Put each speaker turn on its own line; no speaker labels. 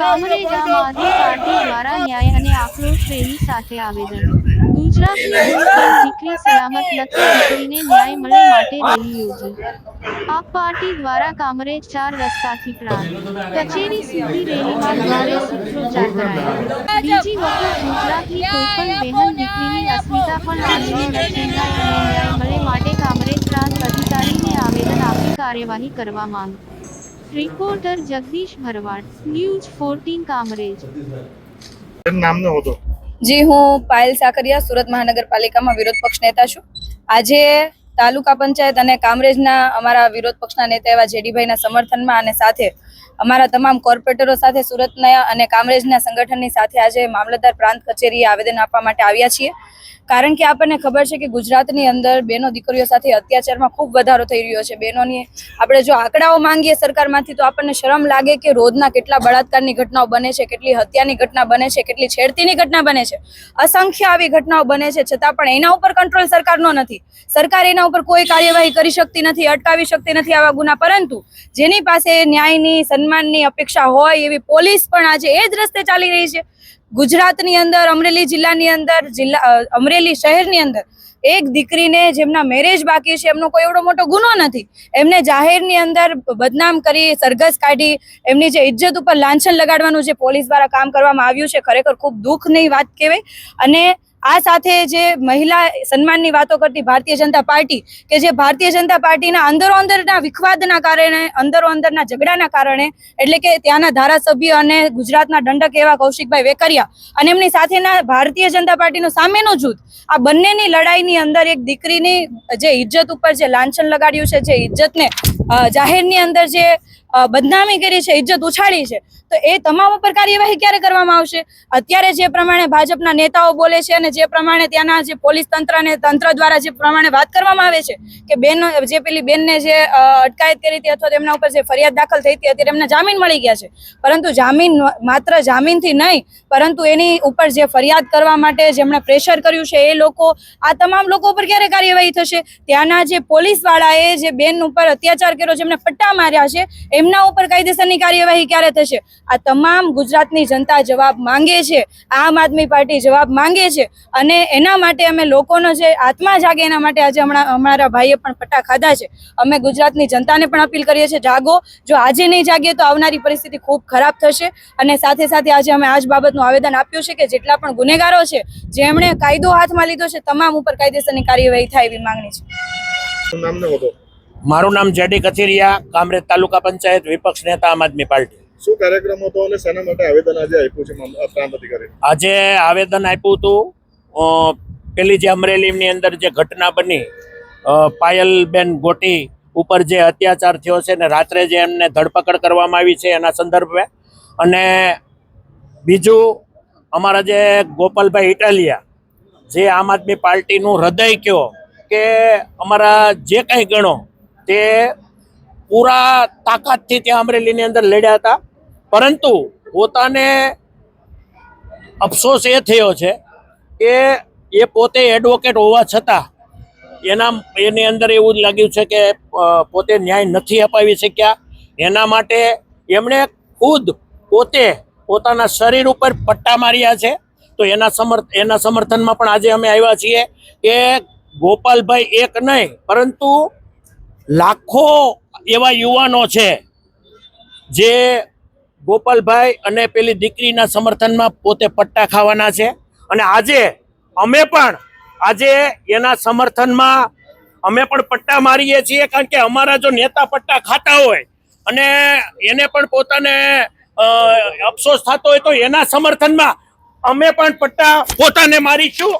કામરેજ આમ પાર્ટી દ્વારા ન્યાય અને આક્રોશ રેલી સાથે આવેદન. ગુજરાતની દીકરી સલામત દીકરીને ન્યાય મળે માટે રેલી યોજી. પાર્ટી દ્વારા કામરેજ ચાર રસ્તાથી પ્રાંત કચેરી સુધી રેલીમાં ભારે સૂત્રોચ્ચાર બીજી વખત ગુજરાતની કોઈપણ અસ્મિતા પણ લાંચની ન ન્યાય મળે માટે કામરેજ પ્રાંત અધિકારીને આવેદન આપી કાર્યવાહી કરવા માંગ. Reporter Jagdish Bharwad news fourteen Kamrej
નામનો હતો.
જી હું પાયલ સાકરિયા સુરત મહાનગરપાલિકામાં વિરોધ પક્ષ નેતા છું. આજે તાલુકા પંચાયત અને કામરેજના અમારા વિરોધ પક્ષના નેતા એવા જેડીભાઈના સમર્થનમાં અને સાથે અમારા તમામ કોર્પોરેટરો સાથે સુરતના અને કામરેજના સંગઠનની સાથે આજે મામલતદાર પ્રાંત કચેરીએ આવેદન આપવા માટે આવ્યા છીએ. કારણ કે આપણને ખબર છે કે ગુજરાતની અંદર બેનો દીકરીઓ સાથે અત્યાચારમાં ખૂબ વધારો થઈ રહ્યો છે. બહેનોની આપણે જો આંકડાઓ માંગીએ સરકારમાંથી તો આપણને શરમ લાગે કે રોજના કેટલા બળાત્કારની ઘટનાઓ બને છે, કેટલી હત્યાની ઘટના બને છે, કેટલી છેડતીની ઘટના બને છે. અસંખ્ય આવી ઘટનાઓ બને છે છતાં પણ એના ઉપર કંટ્રોલ સરકારનો નથી. સરકાર એના ઉપર કોઈ કાર્યવાહી કરી શકતી નથી, અટકાવી શકતી નથી આવા ગુના. પરંતુ જેની પાસે ન્યાયની સન્માનની અપેક્ષા હોય એવી પોલીસ પણ આજે એ જ રસ્તે ચાલી રહી છે. ગુજરાતની અંદર, અમરેલી જિલ્લાની અંદર, જિલ્લા અમરેલી શહેરની અંદર એક દીકરીને જેમના મેરેજ બાકી છે, એમનો કોઈ એવડો મોટો ગુનો નથી. એમને જાહેરની અંદર બદનામ કરી, સરઘસ કાઢી, એમની જે ઇજ્જત ઉપર લાંછન લગાડવાનું જે પોલીસ દ્વારા કામ કરવામાં આવ્યું છે, ખરેખર ખૂબ દુઃખની વાત કહેવાય. અને આ સાથે જે મહિલા સન્માનની વાતો કરતી ભારતીય જનતા પાર્ટી કે જે ભારતીય જનતા પાર્ટીના અંદરો અંદરના વિખવાદના કારણે, અંદરો અંદરના ઝઘડાના કારણે, એટલે કે ત્યાંના ધારાસભ્ય અને ગુજરાતના દંડક એવા કૌશિકભાઈ વેકરિયા અને એમની સાથેના ભારતીય જનતા પાર્ટીનું સામેનું જૂથ, આ બંનેની લડાઈની અંદર એક દીકરીની જે ઇજ્જત ઉપર જે લાંછન લગાડ્યું છે, જે ઇજ્જતને જાહેરની અંદર જે બદનામી કરી છે, ઇજ્જત ઉછાળી છે. તો એ તમામ ઉપર કાર્યવાહી ક્યારે કરવામાં આવશે? અત્યારે જે પ્રમાણે ભાજપના નેતાઓ બોલે છે અને જે પ્રમાણે ત્યાંના જે પોલીસ તંત્ર અને તંત્ર દ્વારા જે પ્રમાણે વાત કરવામાં આવે છે કે બેન, જે પેલી બેનને જે અટકાયત કરી હતી અથવા તેમના ઉપર જે ફરિયાદ દાખલ થઈ હતી, અત્યારે એમને જામીન મળી ગયા છે. પરંતુ જામીન માત્ર જામીનથી નહીં, પરંતુ એની ઉપર જે ફરિયાદ કરવા માટે જેમણે પ્રેશર કર્યું છે, એ લોકો, આ તમામ લોકો ઉપર ક્યારે કાર્યવાહી થશે? ત્યાંના જે પોલીસવાળાએ જે બેન ઉપર અત્યાચાર કર્યો જેમને ફટ્ટા માર્યા છે એમના ઉપર કાયદેસરની કાર્યવાહી ક્યારે થશે? આ તમામ ગુજરાતની જનતા જવાબ માંગે છે. આમ આદમી પાર્ટી જવાબ માંગે છે. અને એના માટે અમે લોકોનો જે આત્મા જાગે એના માટે આજે હમણાં અમારા ભાઈએ પણ ફટ્ટા ખાધા છે. અમે ગુજરાતની જનતાને પણ અપીલ કરીએ છીએ, જાગો. જો આજે નહીં જાગીએ તો આવનારી પરિસ્થિતિ ખૂબ ખરાબ થશે. અને સાથે સાથે આજે અમે આ જ બાબતનું આવેદન આપ્યું છે કે જેટલા પણ ગુનેગારો છે, જેમણે કાયદો હાથમાં લીધો છે, તમામ ઉપર કાયદેસરની કાર્યવાહી થાય એવી માંગણી છે.
મારું નામ જેડી કચેરિયા કામરેજ તાલુકા પંચાયત વિપક્ષ નેતા આમ આદમી પાર્ટી.
શું કાર્યક્રમ હતો અને શેના માટે આવેદન આજે આપ્યું છે પ્રાંત અધિકારી
આજે આવેદન આપ્યું હતું. પેલી જે અમરેલીની અંદર જે ઘટના બની પાયલબેન ગોટી ઉપર જે અત્યાચાર થયો છે ને રાત્રે જે એમને ધરપકડ કરવામાં આવી છે એના સંદર્ભે. અને બીજું અમારા જે ગોપાલભાઈ ઇટાલિયા જે આમ આદમી પાર્ટીનું હૃદય કયો કે અમારા જે કંઈ ગણો તે પૂરા તાકાતથી ત્યાં અમરેલીની અંદર લડ્યા હતા. પરંતુ પોતાને અફસોસ એ થયો છે કે એ પોતે એડવોકેટ હોવા છતાં એના એની અંદર એવું જ લાગ્યું છે કે પોતે ન્યાય નથી અપાવી શક્યા. એના માટે એમણે ખુદ પોતે પોતાના શરીર ઉપર પટ્ટા માર્યા છે. તો એના સમર્થ, એના સમર્થનમાં પણ આજે અમે આવ્યા છીએ કે ગોપાલભાઈ એક નહીં, પરંતુ લાખો એવા યુવાનો છે જે ગોપાલભાઈ અને પેલી દીકરીના સમર્થનમાં પોતે પટ્ટા ખાવાના છે. અને આજે અમે પણ, આજે એના સમર્થનમાં અમે પણ પટ્ટા મારીએ છીએ કારણ કે અમારા જો નેતા પટ્ટા ખાતા હોય અને એને પણ પોતાને અફસોસ થતો હોય તો એના સમર્થનમાં અમે પણ પટ્ટા પોતાને મારીશું.